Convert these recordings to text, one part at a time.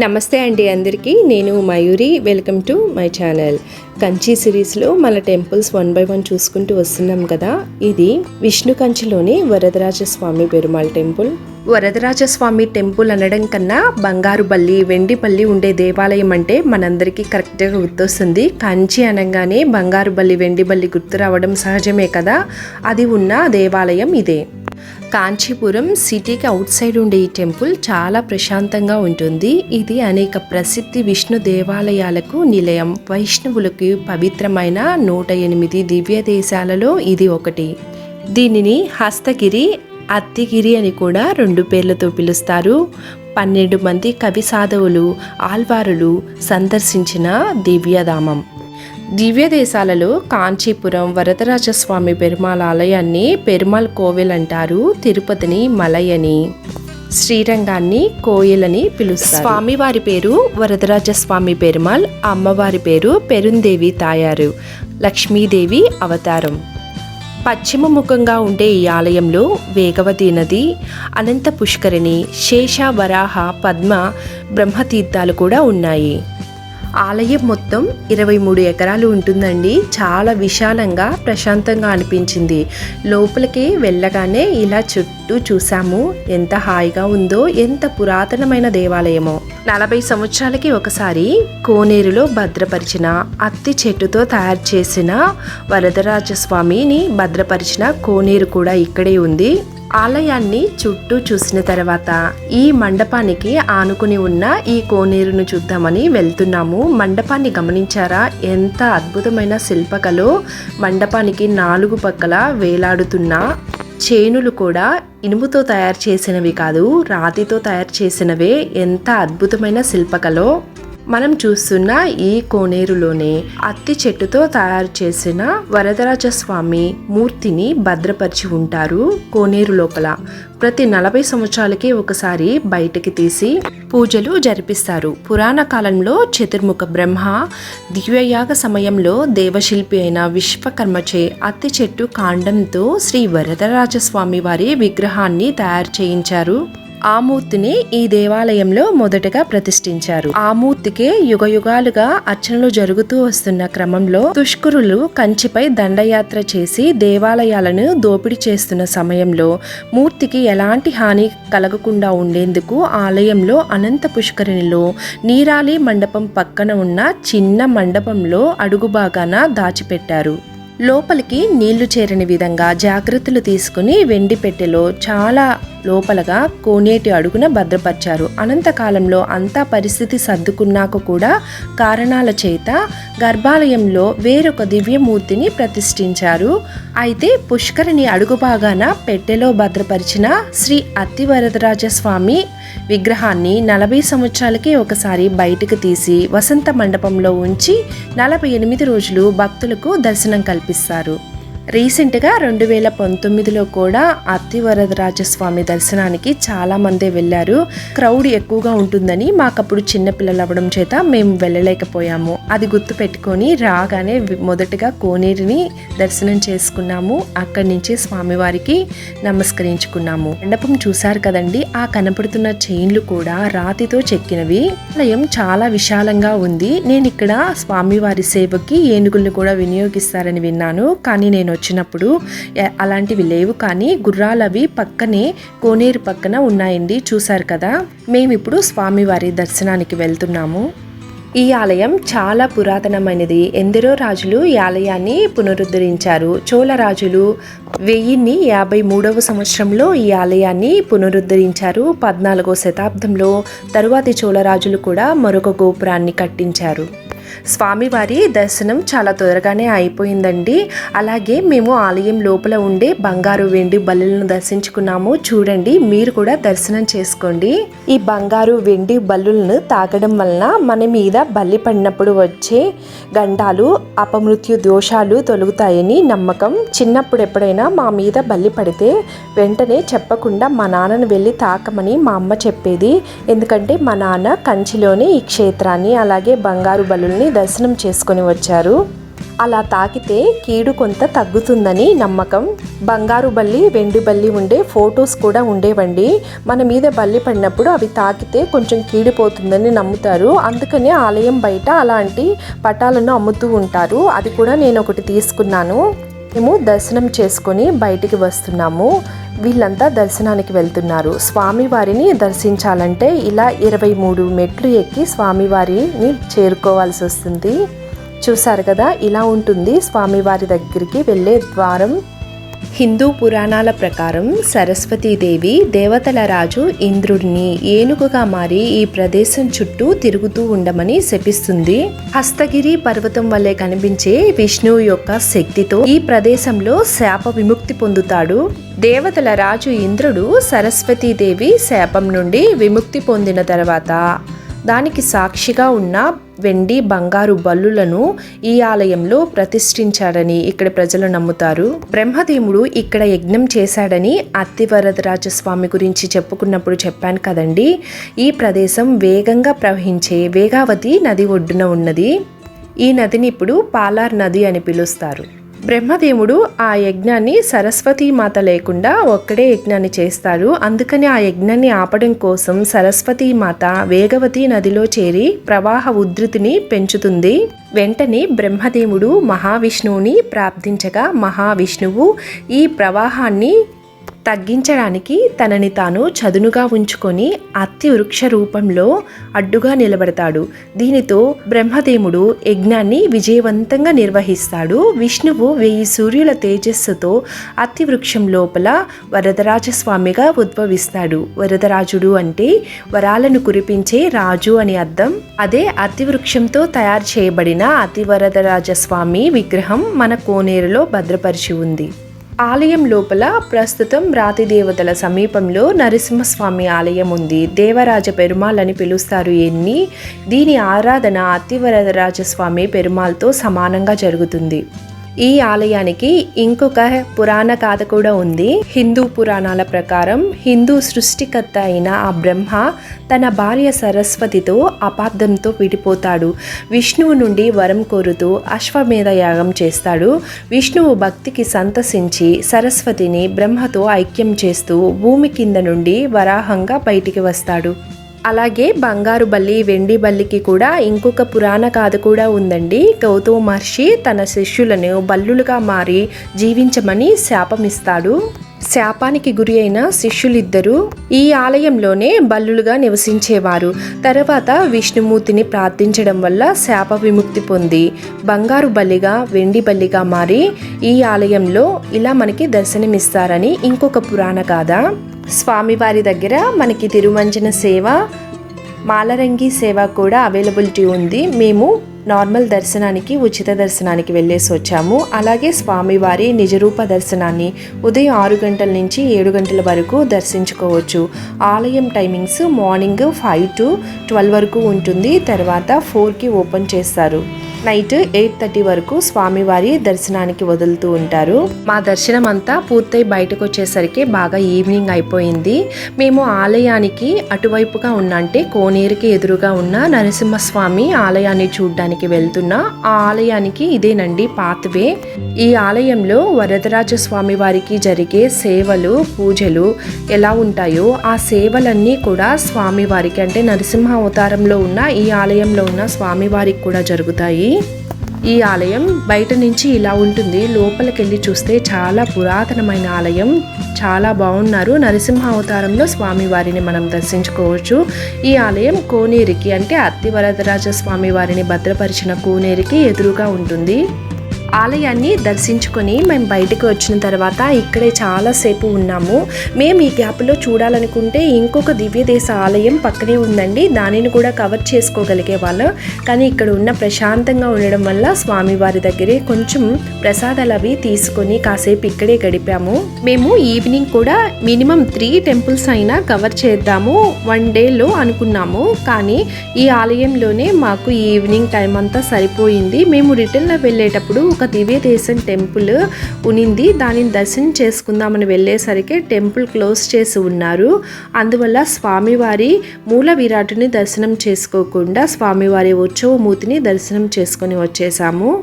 నమస్తే అండి అందరికీ. నేను Mayuri. Welcome to my channel Kanchi సిరీస్లో మన టెంపుల్స్ వన్ బై వన్ చూసుకుంటూ వస్తున్నాం కదా. ఇది విష్ణు కంచిలోని వరదరాజస్వామి పెరుమాళ్ టెంపుల్. వరదరాజస్వామి టెంపుల్ అనడం కన్నా బంగారు బల్లి వెండి బల్లి ఉండే దేవాలయం అంటే మనందరికీ కరెక్ట్గా గుర్తొస్తుంది. కంచి అనగానే బంగారు బల్లి వెండి బల్లి గుర్తు రావడం సహజమే కదా. అది ఉన్న దేవాలయం ఇదే. కాంచీపురం సిటీకి అవుట్ సైడ్ ఉండే ఈ టెంపుల్ చాలా ప్రశాంతంగా ఉంటుంది. ఇది అనేక ప్రసిద్ధి విష్ణు దేవాలయాలకు నిలయం. వైష్ణవులకు పవిత్రమైన నూట ఎనిమిది దివ్య దేశాలలో ఇది ఒకటి. దీనిని హస్తగిరి అత్తిగిరి అని కూడా రెండు పేర్లతో పిలుస్తారు. పన్నెండు మంది కవి సాధవులు ఆల్వారులు సందర్శించిన దివ్యధామం. దివ్య దేశాలలో కాంచీపురం వరదరాజస్వామి పెరుమాళ్ ఆలయాన్ని పెరుమాళ్ కోవెల్ అంటారు తిరుపతిని మలయని. శ్రీరంగాన్ని కోయిలని పిలుస్తారు. స్వామివారి పేరు వరదరాజస్వామి పెరుమాళ్ అమ్మవారి పేరు పెరుందేవి తాయారు లక్ష్మీదేవి అవతారం. పశ్చిమ ముఖంగా ఉండే ఈ ఆలయంలో వేగవతి నది అనంత పుష్కరిణి శేష వరాహ పద్మ బ్రహ్మతీర్థాలు కూడా ఉన్నాయి. ఆలయం మొత్తం ఇరవై మూడు ఎకరాలు ఉంటుందండి. చాలా విశాలంగా ప్రశాంతంగా అనిపించింది. లోపలికి వెళ్ళగానే ఇలా చుట్టూ చూసాము ఎంత హాయిగా ఉందో ఎంత పురాతనమైన దేవాలయమో. నలభై సంవత్సరాలకి ఒకసారి కోనేరులో భద్రపరిచిన అత్తి చెట్టుతో తయారు చేసిన వరదరాజస్వామిని భద్రపరిచిన కోనేరు కూడా ఇక్కడే ఉంది. ఆలయాన్ని చుట్టూ చూసిన తర్వాత ఈ మండపానికి ఆనుకుని ఉన్న ఈ కోనేరును చూద్దామని వెళ్తున్నాము. మండపాన్ని గమనించారా? ఎంత అద్భుతమైన శిల్పకలో మండపానికి నాలుగు పక్కల వేలాడుతున్న చేనులు కూడా ఇనుముతో తయారు చేసినవి కాదు రాతితో తయారు చేసినవే. ఎంత అద్భుతమైన శిల్పకలో మనం చూస్తున్న ఈ కోనేరులోనే అత్తి చెట్టుతో తయారు చేసిన వరదరాజ స్వామి మూర్తిని భద్రపరిచి ఉంటారు కోనేరు లోపల. ప్రతి నలభై సంవత్సరాలకి ఒకసారి బయటకి తీసి పూజలు జరిపిస్తారు. పురాణ కాలంలో చతుర్ముఖ బ్రహ్మ దివ్యయాగ సమయంలో దేవశిల్పి అయిన విశ్వకర్మచే అత్తి చెట్టు కాండంతో శ్రీ వరదరాజస్వామి వారి విగ్రహాన్ని తయారు చేయించారు. ఆ మూర్తిని ఈ దేవాలయంలో మొదటగా ప్రతిష్ఠించారు. ఆ యుగ యుగాలుగా అర్చనలు జరుగుతూ వస్తున్న క్రమంలో తుష్కురులు కంచిపై దండయాత్ర చేసి దేవాలయాలను దోపిడీ చేస్తున్న సమయంలో మూర్తికి ఎలాంటి హాని కలగకుండా ఉండేందుకు ఆలయంలో అనంత పుష్కరిణిలో నీరాలి మండపం పక్కన ఉన్న చిన్న మండపంలో అడుగు భాగాన దాచిపెట్టారు. లోపలికి నీళ్ళు చేరని విధంగా జాగ్రత్తలు తీసుకుని వెండి పెట్టెలో చాలా లోపలగా కోనేటి అడుగున భద్రపరిచారు. అనంతకాలంలో అంతా పరిస్థితి సర్దుకున్నాక కూడా కారణాల చేత గర్భాలయంలో వేరొక దివ్యమూర్తిని ప్రతిష్ఠించారు. అయితే పుష్కరిణి అడుగు భాగాన పెట్టెలో భద్రపరిచిన శ్రీ అత్తివరదరాజ స్వామి విగ్రహాన్ని నలభై సంవత్సరాలకి ఒకసారి బయటకు తీసి వసంత మండపంలో ఉంచి నలభై ఎనిమిది రోజులు భక్తులకు దర్శనం కల్పిస్తారు. రీసెంట్గా రెండు వేల పంతొమ్మిదిలో కూడా అత్తివరదరాజస్వామి దర్శనానికి చాలామందే వెళ్ళారు. క్రౌడ్ ఎక్కువగా ఉంటుందని మాకప్పుడు చిన్నపిల్లలు అవ్వడం చేత మేము వెళ్ళలేకపోయాము. అది గుర్తు పెట్టుకొని రాగానే మొదటగా కోనేరుని దర్శనం చేసుకున్నాము. అక్కడి నుంచి స్వామివారికి నమస్కరించుకున్నాము. మండపం చూశారు కదండి ఆ కనపడుతున్న చైన్లు కూడా రాతితో చెక్కినవి. ఆలయం చాలా విశాలంగా ఉంది. నేను ఇక్కడ స్వామివారి సేవకి ఏనుగులను కూడా వినియోగిస్తారని విన్నాను. కానీ నేను వచ్చినప్పుడు అలాంటివి లేవు కానీ గుర్రాలవి పక్కనే కోనేరు పక్కన ఉన్నాయండి. చూశారు కదా? మేమిప్పుడు స్వామివారి దర్శనానికి వెళ్తున్నాము. ఈ ఆలయం చాలా పురాతనమైనది. ఎందరో రాజులు ఈ ఆలయాన్ని పునరుద్ధరించారు. చోళ రాజులు వెయ్యిన్ని యాభై మూడవ సంవత్సరంలో ఈ ఆలయాన్ని పునరుద్ధరించారు. పద్నాలుగో శతాబ్దంలో తరువాతి చోళ రాజులు కూడా మరొక గోపురాన్ని కట్టించారు. స్వామివారి దర్శనం చాలా త్వరగానే అయిపోయిందండి. అలాగే మేము ఆలయం లోపల ఉండే బంగారు వెండి బల్లులను దర్శించుకున్నాము. చూడండి మీరు కూడా దర్శనం చేసుకోండి. ఈ బంగారు వెండి బల్లులను తాగడం వలన మన మీద బల్లి పడినప్పుడు వచ్చే గండాలు అపమృత్యు దోషాలు తొలుగుతాయని నమ్మకం. చిన్నప్పుడు ఎప్పుడైనా మా మీద బల్లి పడితే వెంటనే చెప్పకుండా మా నాన్నను వెళ్ళి తాకమని మా అమ్మ చెప్పేది. ఎందుకంటే మా నాన్న కంచిలోనే ఈ క్షేత్రాన్ని అలాగే బంగారు బలుల్ని దర్శనం చేసుకొని వచ్చారు. అలా తాకితే కీడు కొంత తగ్గుతుందని నమ్మకం. బంగారు బల్లి వెండి బల్లి ఉండే ఫొటోస్ కూడా ఉండేవండి. మన మీద బల్లి పడినప్పుడు అవి తాకితే కొంచెం కీడిపోతుందని నమ్ముతారు. అందుకనే ఆలయం బయట అలాంటి పటాలను అమ్ముతూ ఉంటారు. అది కూడా నేను ఒకటి తీసుకున్నాను. మేము దర్శనం చేసుకొని బయటికి వస్తున్నాము. వీళ్ళంతా దర్శనానికి వెళ్తున్నారు. స్వామివారిని దర్శించాలంటే ఇలా ఇరవై మూడు మెట్లు ఎక్కి స్వామివారిని చేరుకోవాల్సి వస్తుంది. చూసారు కదా ఇలా ఉంటుంది. స్వామివారి దగ్గరికి వెళ్ళే ద్వారం హిందూ పురాణాల ప్రకారం సరస్వతీదేవి దేవతల రాజు ఇంద్రుడిని ఏనుగుగా మారి ఈ ప్రదేశం చుట్టూ తిరుగుతూ ఉండమని శపిస్తుంది. హస్తగిరి పర్వతం వల్లే కనిపించే విష్ణువు యొక్క శక్తితో ఈ ప్రదేశంలో శాప విముక్తి పొందుతాడు. దేవతల రాజు ఇంద్రుడు సరస్వతీదేవి శాపం నుండి విముక్తి పొందిన తర్వాత దానికి సాక్షిగా ఉన్న వెండి బంగారు బల్లులను ఈ ఆలయంలో ప్రతిష్ఠించాడని ఇక్కడ ప్రజలు నమ్ముతారు. బ్రహ్మదేవుడు ఇక్కడ యజ్ఞం చేశాడని అత్తివరదరాజస్వామి గురించి చెప్పుకున్నప్పుడు చెప్పాను కదండి ఈ ప్రదేశం వేగంగా ప్రవహించే వేగావతి నది ఒడ్డున ఉన్నది. ఈ నదిని ఇప్పుడు పాలార్ నది అని పిలుస్తారు. బ్రహ్మదేవుడు ఆ యజ్ఞాన్ని సరస్వతీ మాత లేకుండా ఒక్కడే యజ్ఞాన్ని చేస్తాడు. అందుకని ఆ యజ్ఞాన్ని ఆపడం కోసం సరస్వతీ మాత వేగవతి నదిలో చేరి ప్రవాహ ఉధృతిని పెంచుతుంది. వెంటనే బ్రహ్మదేవుడు మహావిష్ణువుని ప్రార్థించగా మహావిష్ణువు ఈ ప్రవాహాన్ని తగ్గించడానికి తనని తాను చదునుగా ఉంచుకొని అత్తివృక్ష రూపంలో అడ్డుగా నిలబడతాడు. దీనితో బ్రహ్మదేవుడు యజ్ఞాన్ని విజయవంతంగా నిర్వహిస్తాడు. విష్ణువు వెయ్యి సూర్యుల తేజస్సుతో అత్తివృక్షం లోపల వరదరాజస్వామిగా ఉద్భవిస్తాడు. వరదరాజుడు అంటే వరాలను కురిపించే రాజు అని అర్థం. అదే అత్తివృక్షంతో తయారు చేయబడిన అతి వరదరాజస్వామి విగ్రహం మన కోనేరులో భద్రపరిచి ఉంది. ఆలయం లోపల ప్రస్తుతం రాతి దేవతల సమీపంలో నరసింహస్వామి ఆలయం ఉంది. దేవరాజ పెరుమాల్ అని పిలుస్తారు ఎన్ని? దీని ఆరాధన అతివరరాజస్వామి పెరుమాల్తో సమానంగా జరుగుతుంది. ఈ ఆలయానికి ఇంకొక పురాణ కథ కూడా ఉంది. హిందూ పురాణాల ప్రకారం హిందూ సృష్టికర్త అయిన ఆ బ్రహ్మ తన భార్య సరస్వతితో అపార్థంతో విడిపోతాడు. విష్ణువు నుండి వరం కోరుతూ అశ్వమేధ యాగం చేస్తాడు. విష్ణువు భక్తికి సంతసించి సరస్వతిని బ్రహ్మతో ఐక్యం చేస్తూ భూమి కింద నుండి వరాహంగా బయటికి వస్తాడు. అలాగే బంగారు బల్లి వెండి బల్లికి కూడా ఇంకొక పురాణ గాథ కూడా ఉందండి. గౌతమ మహర్షి తన శిష్యులను బల్లులుగా మారి జీవించమని శాపమిస్తాడు. శాపానికి గురి అయిన శిష్యులిద్దరూ ఈ ఆలయంలోనే బల్లులుగా నివసించేవారు. తర్వాత విష్ణుమూర్తిని ప్రార్థించడం వల్ల శాప విముక్తి పొంది బంగారు బల్లిగా వెండి బల్లిగా మారి ఈ ఆలయంలో ఇలా మనకి దర్శనమిస్తారని ఇంకొక పురాణ గాథ. స్వామివారి దగ్గర మనకి తిరుమంజన సేవ మాలరంగి సేవ కూడా అవైలబిలిటీ ఉంది. మేము నార్మల్ దర్శనానికి ఉచిత దర్శనానికి వెళ్ళేసి వచ్చాము. అలాగే స్వామివారి నిజరూప దర్శనాన్ని ఉదయం ఆరు గంటల నుంచి ఏడు గంటల వరకు దర్శించుకోవచ్చు. ఆలయం timings morning five to twelve వరకు ఉంటుంది. తర్వాత ఫోర్కి ఓపెన్ చేస్తారు. నైట్ ఎయిట్ థర్టీ వరకు స్వామివారి దర్శనానికి వదులుతూ ఉంటారు. మా దర్శనం అంతా పూర్తయి బయటకు వచ్చేసరికి బాగా ఈవినింగ్ అయిపోయింది. మేము ఆలయానికి అటువైపుగా ఉన్న అంటే కోనేరుకి ఎదురుగా ఉన్న నరసింహస్వామి ఆలయాన్ని చూడ్డానికి వెళ్తున్నా. ఆ ఆలయానికి ఇదేనండి పాత్వే. ఈ ఆలయంలో వరదరాజ స్వామి వారికి జరిగే సేవలు పూజలు ఎలా ఉంటాయో ఆ సేవలన్నీ కూడా స్వామివారికి అంటే నరసింహ అవతారంలో ఉన్న ఈ ఆలయంలో ఉన్న స్వామివారికి కూడా జరుగుతాయి. ఈ ఆలయం బయట నుంచి ఇలా ఉంటుంది. లోపలికి వెళ్ళి చూస్తే చాలా పురాతనమైన ఆలయం. చాలా బాగున్నారు. నరసింహ అవతారంలో స్వామివారిని మనం దర్శించుకోవచ్చు. ఈ ఆలయం కోనేరికి అంటే అత్తివరదరాజ స్వామి వారిని భద్రపరిచిన కోనేరికి ఎదురుగా ఉంటుంది. ఆలయాన్ని దర్శించుకొని మేము బయటకు వచ్చిన తర్వాత ఇక్కడే చాలాసేపు ఉన్నాము. మేము ఈ గ్యాప్లో చూడాలనుకుంటే ఇంకొక దివ్యదేశ ఆలయం పక్కనే ఉందండి. దానిని కూడా కవర్ చేసుకోగలిగే వాళ్ళం. కానీ ఇక్కడ ఉన్న ప్రశాంతంగా ఉండడం వల్ల స్వామివారి దగ్గరే కొంచెం ప్రసాదాలు అవి తీసుకొని కాసేపు ఇక్కడే గడిపాము. మేము ఈవినింగ్ కూడా మినిమం త్రీ టెంపుల్స్ అయినా కవర్ చేద్దాము వన్ డేలో అనుకున్నాము. కానీ ఈ ఆలయంలోనే మాకు ఈ ఈవినింగ్ టైం అంతా సరిపోయింది. మేము రిటర్న్లో వెళ్ళేటప్పుడు ఒక దివ్య దేశం టెంపుల్ ఉనింది. దానిని దర్శనం చేసుకుందామని వెళ్ళేసరికి టెంపుల్ క్లోజ్ చేసి ఉన్నారు. అందువల్ల స్వామివారి మూల విరాటుని దర్శనం చేసుకోకుండా స్వామివారి ఉత్సవమూర్తిని దర్శనం చేసుకొని వచ్చేసాము.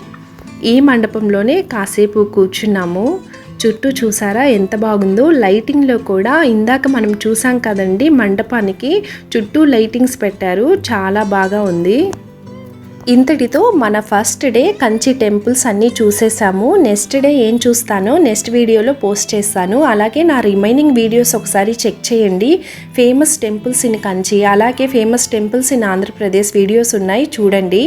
ఈ మండపంలోనే కాసేపు కూర్చున్నాము. చుట్టూ చూసారా ఎంత బాగుందో. లైటింగ్లో కూడా ఇందాక మనం చూసాం కదండి మండపానికి చుట్టూ లైటింగ్స్ పెట్టారు. చాలా బాగా ఉంది. ఇంతటితో మన ఫస్ట్ డే కంచి టెంపుల్స్ అన్నీ చూసేసాము. నెక్స్ట్ డే ఏం చూస్తానో నెక్స్ట్ వీడియోలో పోస్ట్ చేస్తాను. అలాగే నా రిమైనింగ్ వీడియోస్ ఒకసారి చెక్ చేయండి. ఫేమస్ టెంపుల్స్ ఇన్ కంచి అలాగే famous temples in Andhra Pradesh videos ఉన్నాయి. చూడండి.